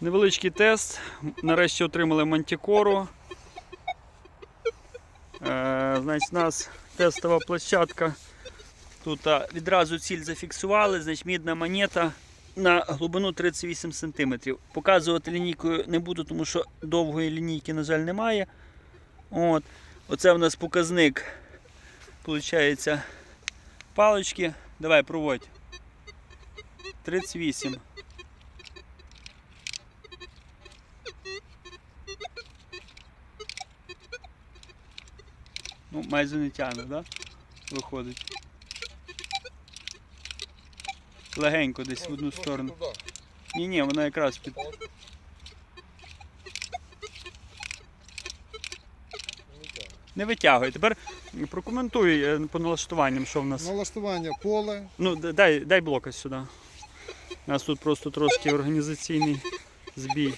Невеличкий тест. Нарешті отримали мантікору. Е, значить, у нас тестова площадка. Тут відразу ціль зафіксували, значить мідна монета на глибину 38 см. Показувати лінійкою не буду, тому що довгої лінійки, на жаль, немає. От. Оце у нас показник. Получається палички. Давай, проводь. 38. Ну, майже не тягне, так? Да? Виходить. Легенько десь в одну сторону. Ні, ні, вона якраз під. Не витягує. Тепер прокоментуй е, по налаштуванням, що в нас. Налаштування поле. Ну, дай, дай блока сюди. У нас тут просто трошки організаційний збій.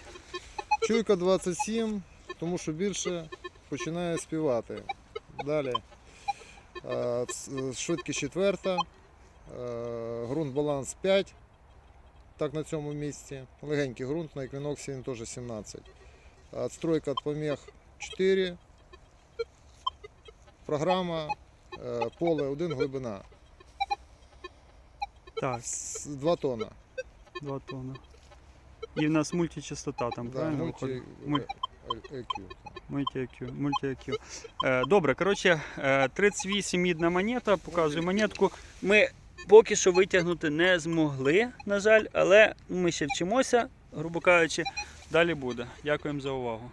Чуйка 27, тому що більше починає співати. Далі. е, Швидкість четверта. е, Ґрунт баланс 5. Так на цьому місці. Легенький ґрунт на еквіноксі він теж 17. Отстройка від помех 4. Програма е, поле 1 глибина. Так, 2 тонна. 2 тонни. І в нас мультичастота там, Да, правильно? виходить? Муль- е- е- EQ. Мульти-IQ. Е, добре, коротше, е, 38 мідна монета, показую монетку. Ми поки що витягнути не змогли, на жаль, але ми ще вчимося, грубо кажучи, далі буде. Дякуємо за увагу.